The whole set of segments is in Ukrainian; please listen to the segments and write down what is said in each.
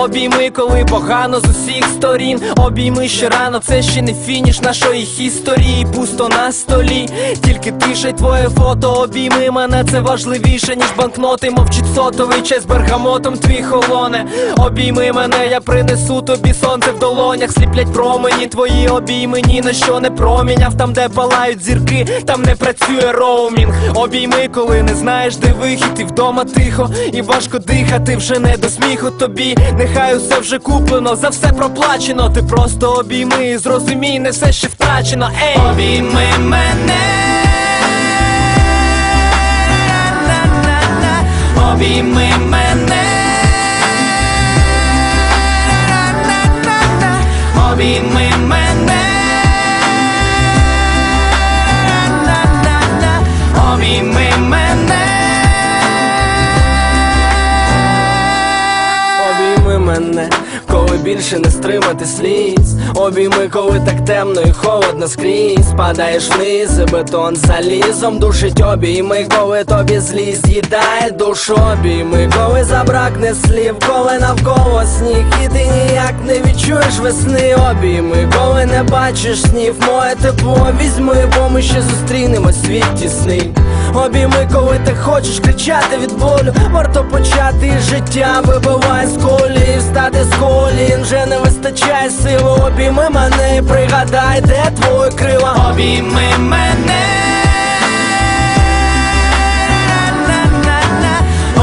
Обійми, коли погано з усіх сторін. Обійми ще рано, це ще не фініш нашої історії. Пусто на столі, тільки тиша й твоє фото. Обійми мене, це важливіше, ніж банкноти. Мовчить сотовий чай з бергамотом твій холоне. Обійми мене, я принесу тобі сонце в долонях. Сліплять промені, твої обійми ні на що не проміняв. Там, де палають зірки, там не працює роумінг. Обійми, коли не знаєш, де вихід, і вдома тихо, і важко дихати, вже не до сміху тобі. Нехай усе вже куплено, за все проплачено. Ти просто обійми, і зрозумій, не все ще втрачено. Ей, обійми мене. Обійми мене. Обійми мене, коли більше не стримати сліз. Обійми, коли так темно і холодно скрізь. Падаєш вниз, і бетон залізом душить обійми, коли тобі злість з'їдає душу. Обійми, коли забракне слів, коли навколо сніг, і ти ніяк не відчуєш весни. Обійми, коли не бачиш снів, моє тепло візьми, бо ми ще зустрінемось в світ тісний. Обійми, коли ти хочеш кричати від болю, варто почати життя, вибивай з встати з колін, вже не вистачає сили. Обійми мене і пригадай, де твої крила. Обійми мене.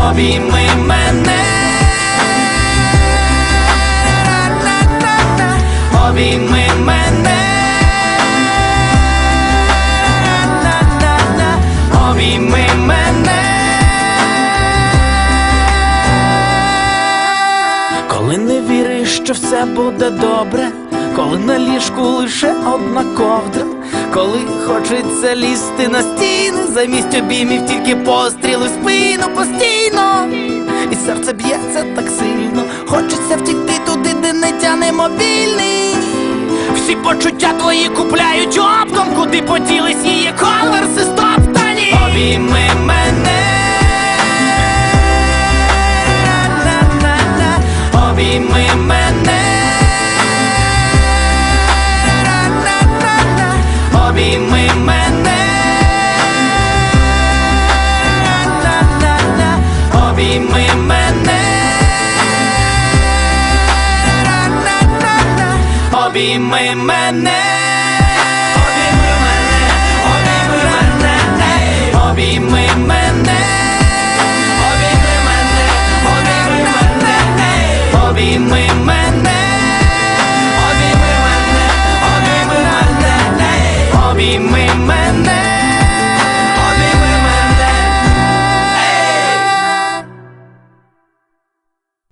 Обійми мене. Обійми мене. Обійми мене. Коли не віриш, що все буде добре, коли на ліжку лише одна ковдра, коли хочеться лізти на стіни, замість обіймів тільки постріли в спину постійно, і серце б'ється так сильно, хочеться втікти туди, де не тяне мобільний. Всі почуття твої купляють оптом, куди поділись її конверси стоптані. Обійми Обійми мене. Обійми мене. Обійми мене. Обійми мене. Обійми мене. Обійми мене. Обійми мене. Обійми мене. Обійми мене.